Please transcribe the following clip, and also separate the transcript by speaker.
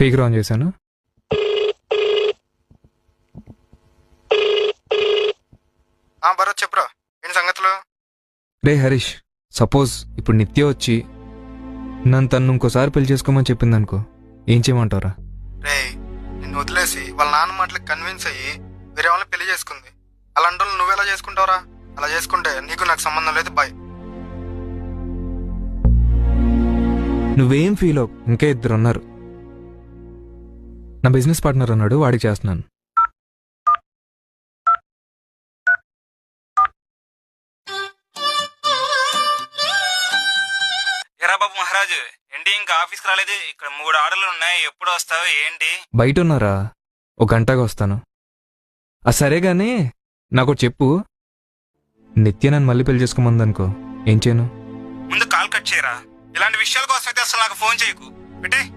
Speaker 1: Speaker on చేశాను?
Speaker 2: భరత్ చెప్పురా. ఏంటి సంగతులు?
Speaker 1: రే హరీష్ సపోజ్ ఇప్పుడు నిత్య వచ్చి నన్ను తను ఇంకోసారి పెళ్ళి చేసుకోమని చెప్పింది అనుకో ఏం చేయమంటారా
Speaker 2: రే నిన్ను వదిలేసి వాళ్ళ నాన్న మాటలకు కన్విన్స్ అయ్యి వేరే వాళ్ళని పెళ్ళి చేసుకుంది. అలాంటి వాళ్ళు నువ్వెలా చేసుకుంటావురా? అలా చేసుకుంటే నీకు నాకు సంబంధం లేదు బాయ్.
Speaker 1: నువ్వేం ఫీల్ అవ్వకు? ఇంకా ఇద్దరు ఉన్నారు. నా బిజినెస్ పార్ట్నర్ అన్నాడు వాడికి చేస్తున్నాను.
Speaker 3: ఎరా బాబు మహారాజు ఏంటి ఇంకా ఆఫీస్కి రాలేదు? ఇక్కడ మూడు ఆర్డర్లు ఉన్నాయి ఎప్పుడు వస్తావు ఏంటి?
Speaker 1: బయట ఉన్నారా ఒక గంటగా వస్తాను. ఆ సరే గానీ నాకు ఒకటి చెప్పు. నిత్య నన్ను మళ్ళీ పెళ్ళి చేసుకోమంది అనుకో ఏం చేయను?
Speaker 3: ముందు కాల్ కట్ చేయరా? ఇలాంటి విషయాల కోసం అయితే అసలు నాకు ఫోన్ చేయకు. పెట్టే.